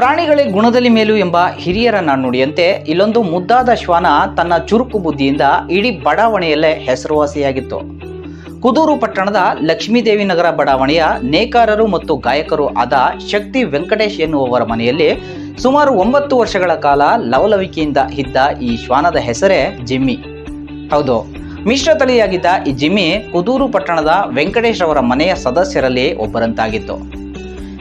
ಪ್ರಾಣಿಗಳೇ ಗುಣದಲ್ಲಿ ಮೇಲು ಎಂಬ ಹಿರಿಯರ ನಾಣ್ಣುಡಿಯಂತೆ ಇಲ್ಲೊಂದು ಮುದ್ದಾದ ಶ್ವಾನ ತನ್ನ ಚುರುಕು ಬುದ್ಧಿಯಿಂದ ಇಡೀ ಬಡಾವಣೆಯಲ್ಲೇ ಹೆಸರುವಾಸಿಯಾಗಿತ್ತು. ಕುದೂರು ಪಟ್ಟಣದ ಲಕ್ಷ್ಮೀದೇವಿ ನಗರ ಬಡಾವಣೆಯ ನೇಕಾರರು ಮತ್ತು ಗಾಯಕರು ಆದ ಶಕ್ತಿ ವೆಂಕಟೇಶ್ ಎನ್ನುವವರ ಮನೆಯಲ್ಲಿ ಸುಮಾರು ಒಂಬತ್ತು ವರ್ಷಗಳ ಕಾಲ ಲವಲವಿಕೆಯಿಂದ ಇದ್ದ ಈ ಶ್ವಾನದ ಹೆಸರೇ ಜಿಮ್ಮಿ. ಹೌದು, ಮಿಶ್ರ ತಳಿಯಾಗಿದ್ದ ಈ ಜಿಮ್ಮಿ ಕುದೂರು ಪಟ್ಟಣದ ವೆಂಕಟೇಶ್ ಅವರ ಮನೆಯ ಸದಸ್ಯರಲ್ಲಿ ಒಬ್ಬರಂತಾಗಿತ್ತು.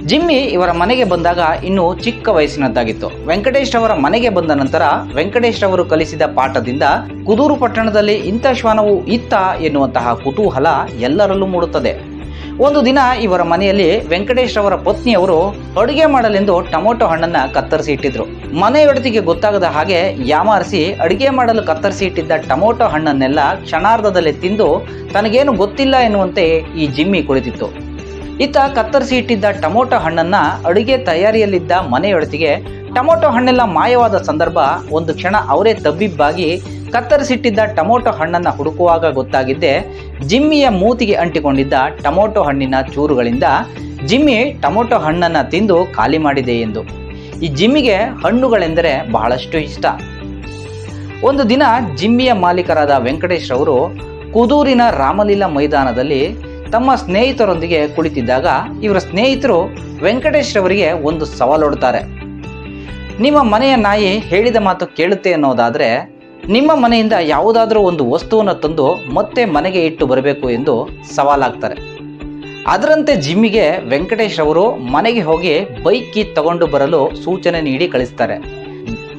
ಜಿಮ್ಮಿ ಇವರ ಮನೆಗೆ ಬಂದಾಗ ಇನ್ನೂ ಚಿಕ್ಕ ವಯಸ್ಸಿನದ್ದಾಗಿತ್ತು. ವೆಂಕಟೇಶ್ ಅವರ ಮನೆಗೆ ಬಂದ ನಂತರ ವೆಂಕಟೇಶ್ ಅವರು ಕಲಿಸಿದ ಪಾಠದಿಂದ ಕುದೂರು ಪಟ್ಟಣದಲ್ಲಿ ಇಂಥ ಶ್ವಾನವು ಇತ್ತ ಎನ್ನುವಂತಹ ಕುತೂಹಲ ಎಲ್ಲರಲ್ಲೂ ಮೂಡುತ್ತದೆ. ಒಂದು ದಿನ ಇವರ ಮನೆಯಲ್ಲಿ ವೆಂಕಟೇಶ್ ಅವರ ಪತ್ನಿಯವರು ಅಡುಗೆ ಮಾಡಲೆಂದು ಟೊಮೊಟೊ ಹಣ್ಣನ್ನ ಕತ್ತರಿಸಿ ಇಟ್ಟಿದ್ರು. ಮನೆಯೊಡತಿಗೆ ಗೊತ್ತಾಗದ ಹಾಗೆ ಯಾಮಾರಿಸಿ ಅಡುಗೆ ಮಾಡಲು ಕತ್ತರಿಸಿ ಇಟ್ಟಿದ್ದ ಟೊಮೊಟೊ ಹಣ್ಣನ್ನೆಲ್ಲ ಕ್ಷಣಾರ್ಧದಲ್ಲಿ ತಿಂದು ತನಗೇನು ಗೊತ್ತಿಲ್ಲ ಎನ್ನುವಂತೆ ಈ ಜಿಮ್ಮಿ ಕುಳಿತಿತ್ತು. ಇತ್ತ ಕತ್ತರಿಸಿ ಇಟ್ಟಿದ್ದ ಟೊಮೊಟೊ ಹಣ್ಣನ್ನ ಅಡುಗೆ ತಯಾರಿಯಲ್ಲಿದ್ದ ಮನೆಯೊಳತಿಗೆ ಟೊಮೊಟೊ ಹಣ್ಣೆಲ್ಲ ಮಾಯವಾದ ಸಂದರ್ಭ ಒಂದು ಕ್ಷಣ ಅವರೇ ತಬ್ಬಿಬ್ಬಾಗಿ ಕತ್ತರಿಸಿಟ್ಟಿದ್ದ ಟೊಮೊಟೊ ಹಣ್ಣನ್ನು ಹುಡುಕುವಾಗ ಗೊತ್ತಾಗಿದ್ದೆ ಜಿಮ್ಮಿಯ ಮೂತಿಗೆ ಅಂಟಿಕೊಂಡಿದ್ದ ಟೊಮೊಟೊ ಹಣ್ಣಿನ ಚೂರುಗಳಿಂದ ಜಿಮ್ಮಿ ಟೊಮೊಟೊ ಹಣ್ಣನ್ನು ತಿಂದು ಖಾಲಿ ಮಾಡಿದೆ ಎಂದು. ಈ ಜಿಮ್ಮಿಗೆ ಹಣ್ಣುಗಳೆಂದರೆ ಬಹಳಷ್ಟು ಇಷ್ಟ. ಒಂದು ದಿನ ಜಿಮ್ಮಿಯ ಮಾಲೀಕರಾದ ವೆಂಕಟೇಶ್ ಅವರು ಕುದೂರಿನ ರಾಮಲೀಲಾ ಮೈದಾನದಲ್ಲಿ ತಮ್ಮ ಸ್ನೇಹಿತರೊಂದಿಗೆ ಕುಳಿತಿದ್ದಾಗ ಇವರ ಸ್ನೇಹಿತರು ವೆಂಕಟೇಶ್ ರವರಿಗೆ ಒಂದು ಸವಾಲೊಡ್ತಾರೆ ನಿಮ್ಮ ಮನೆಯ ನಾಯಿ ಹೇಳಿದ ಮಾತು ಕೇಳುತ್ತೆ ಅನ್ನೋದಾದರೆ, ನಿಮ್ಮ ಮನೆಯಿಂದ ಯಾವುದಾದ್ರೂ ಒಂದು ವಸ್ತುವನ್ನು ತಂದು ಮತ್ತೆ ಮನೆಗೆ ಇಟ್ಟು ಬರಬೇಕು ಎಂದು ಸವಾಲಾಗ್ತಾರೆ. ಅದರಂತೆ ಜಿಮ್ಮಿಗೆ ವೆಂಕಟೇಶ್ ಅವರು ಮನೆಗೆ ಹೋಗಿ ಬೈಕ್ ತಗೊಂಡು ಬರಲು ಸೂಚನೆ ನೀಡಿ ಕಳಿಸ್ತಾರೆ.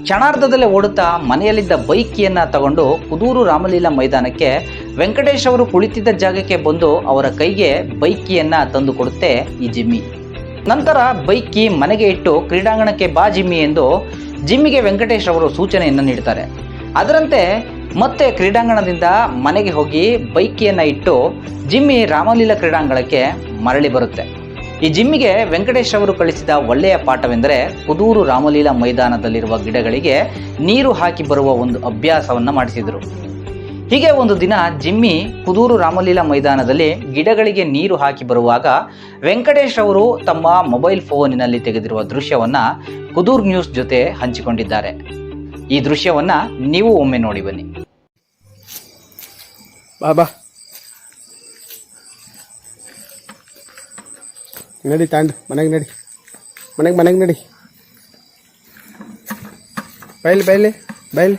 ಕ್ಷಣಾರ್ಧದಲ್ಲೇ ಓಡುತ್ತಾ ಮನೆಯಲ್ಲಿದ್ದ ಬೈಕ್ ಕೀಯನ್ನ ತಗೊಂಡು ಕುದೂರು ರಾಮಲೀಲಾ ಮೈದಾನಕ್ಕೆ ವೆಂಕಟೇಶ್ ಅವರು ಕುಳಿತಿದ್ದ ಜಾಗಕ್ಕೆ ಬಂದು ಅವರ ಕೈಗೆ ಬೈಕಿಯನ್ನು ಕೀಯನ್ನ ತಂದು ಕೊಡುತ್ತೆ ಈ ಜಿಮ್ಮಿ. ನಂತರ ಬೈಕಿ ಮನೆಗೆ ಇಟ್ಟು ಕ್ರೀಡಾಂಗಣಕ್ಕೆ ಬಾ ಜಿಮ್ಮಿ ಎಂದು ಜಿಮ್ಮಿಗೆ ವೆಂಕಟೇಶ್ ಅವರು ಸೂಚನೆಯನ್ನು ನೀಡ್ತಾರೆ. ಅದರಂತೆ ಮತ್ತೆ ಕ್ರೀಡಾಂಗಣದಿಂದ ಮನೆಗೆ ಹೋಗಿ ಬೈಕಿಯನ್ನು ಇಟ್ಟು ಜಿಮ್ಮಿ ರಾಮಲೀಲಾ ಕ್ರೀಡಾಂಗಣಕ್ಕೆ ಮರಳಿ ಬರುತ್ತೆ. ಈ ಜಿಮ್ಮಿಗೆ ವೆಂಕಟೇಶ್ ಅವರು ಕಳಿಸಿದ ಒಳ್ಳೆಯ ಪಾಠವೆಂದರೆ ಕುದೂರು ರಾಮಲೀಲಾ ಮೈದಾನದಲ್ಲಿರುವ ಗಿಡಗಳಿಗೆ ನೀರು ಹಾಕಿ ಬರುವ ಒಂದು ಅಭ್ಯಾಸವನ್ನು ಮಾಡಿಸಿದರು. ಹೀಗೆ ಒಂದು ದಿನ ಜಿಮ್ಮಿ ಕುದೂರು ರಾಮಲೀಲಾ ಮೈದಾನದಲ್ಲಿ ಗಿಡಗಳಿಗೆ ನೀರು ಹಾಕಿ ಬರುವಾಗ ವೆಂಕಟೇಶ್ ಅವರು ತಮ್ಮ ಮೊಬೈಲ್ ಫೋನಿನಲ್ಲಿ ತೆಗೆದಿರುವ ದೃಶ್ಯವನ್ನ ಕುದೂರ್ ನ್ಯೂಸ್ ಜೊತೆ ಹಂಚಿಕೊಂಡಿದ್ದಾರೆ. ಈ ದೃಶ್ಯವನ್ನ ನೀವು ಒಮ್ಮೆ ನೋಡಿ ಬನ್ನಿ. ಬಾ ಬಾ. ನಡಿ ತಾಂಡ್, ಮನೆಗೆ ನಡಿ. ಮನೆಗೆ ಮನೆಗೆ ನಡಿ. ಬೈಲಿ ಬೈಲಿ ಬೈಲಿ.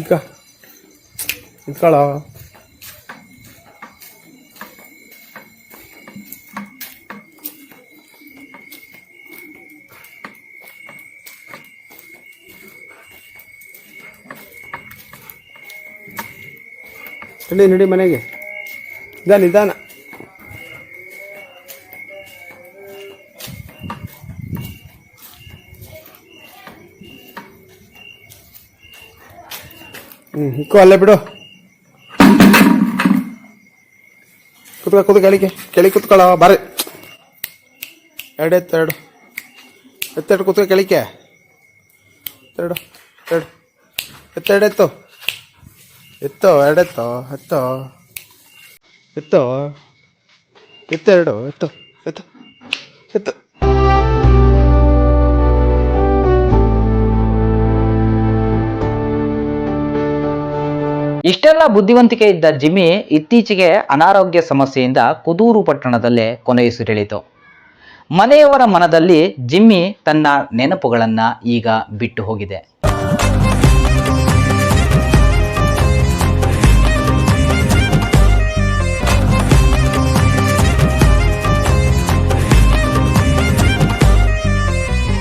ಇಕ್ಕ ಇಟ್ಕೊಳ್ಳೋ ನಡಿ ನಡಿ ಮನೆಗೆ. ನಿಧಾನ ನಿಧಾನ. ಹ್ಞೂ ಇಕ್ಕೋ ಅಲ್ಲೇ ಬಿಡು. ಕುತ್ಕ ಕುತ್ ಕೆಳಿಗೆ ಕೆಳಿ ಕುತ್ಕೊಳ್ಳ, ಬಾರಿ. ಎರಡು ಎತ್ತೆರಡು ಎರಡು ಎತ್ತೆರಡು ಕುತ್ಕ ಕೆಳಿಕೆ ಎರಡು ಎರಡು ಎತ್ತೆರಡು ಎತ್ತು. ಎತ್ತೋ ಎರಡೆತ್ತೋ ಎತ್ತು. ಎತ್ತು. ಎತ್ತೆರಡು, ಎತ್ತು ಎತ್ತು ಎತ್ತು. ಇಷ್ಟೆಲ್ಲ ಬುದ್ಧಿವಂತಿಕೆ ಇದ್ದ ಜಿಮ್ಮಿ ಇತ್ತೀಚೆಗೆ ಅನಾರೋಗ್ಯ ಸಮಸ್ಯೆಯಿಂದ ಕುದೂರು ಪಟ್ಟಣದಲ್ಲೇ ಕೊನೆಯುಸಿರೆಳಿತು ಮನೆಯವರ ಮನದಲ್ಲಿ ಜಿಮ್ಮಿ ತನ್ನ ನೆನಪುಗಳನ್ನು ಈಗ ಬಿಟ್ಟು ಹೋಗಿದೆ.